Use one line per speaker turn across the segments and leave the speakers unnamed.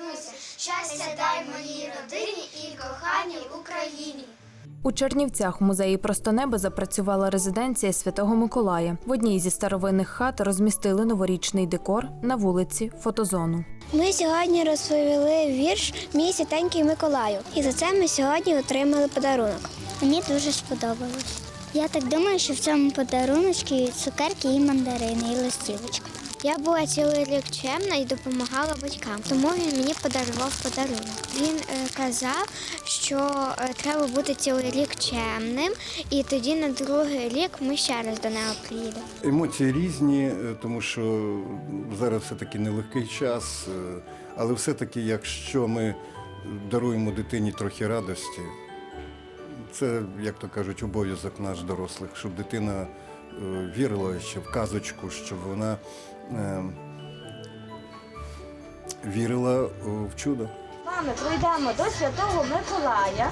повернуся. Щастя дай моїй родині і коханій Україні.
У Чернівцях в музеї Просто небо запрацювала резиденція Святого Миколая. В одній зі старовинних хат розмістили новорічний декор на вулиці фотозону.
Ми сьогодні розповіли вірш Мій святенький Миколаю. І за це ми сьогодні отримали подарунок. Мені дуже сподобалось. Я так думаю, що в цьому подаруночці цукерки і мандарини, і листівочка. Я була цілий рік чемна і допомагала батькам, тому він мені подарував подарунок. Він е, казав, що е, треба бути цілий рік чемним, і тоді на другий рік ми ще раз до нього приїдемо.
Емоції різні, е, тому що зараз все-таки нелегкий час, але все-таки, якщо ми даруємо дитині трохи радості, це, як то кажуть, обов'язок наш дорослих, щоб дитина вірила ще в казочку, щоб вона е, вірила в чудо.
вами пройдемо до Святого Миколая.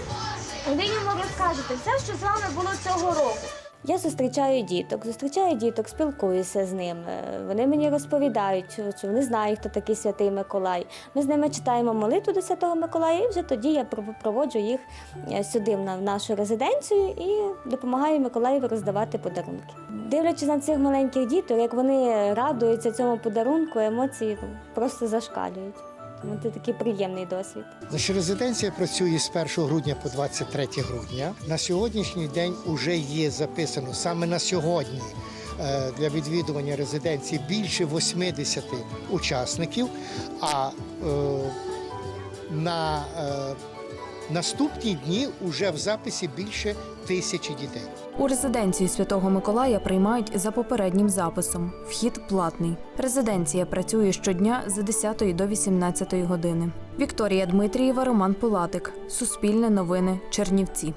Ви йому розкажете все, що з вами було цього року. Я зустрічаю діток, зустрічаю діток, спілкуюся з ними. Вони мені розповідають, що вони знають, хто такий святий Миколай. Ми з ними читаємо молитву до Святого Миколая, і вже тоді я пров- проводжу їх е, сюди на- нашу резиденцію і допомагаю Миколаєві роздавати подарунки. Дивлячись на цих маленьких діток, як вони радуються цьому подарунку, емоції просто зашкалюють. Тому це такий приємний досвід.
Значить, резиденція працює з 1 грудня по 23 грудня. На сьогоднішній день вже є записано саме на сьогодні е, для відвідування резиденції більше 80 учасників. А е, на е, наступні дні вже в записі більше тисячі дітей.
У резиденцію Святого Миколая приймають за попереднім записом. Вхід платний. Резиденція працює щодня з 10 до 18 години. Вікторія Дмитрієва, Роман Пилатик. Суспільне новини. Чернівці.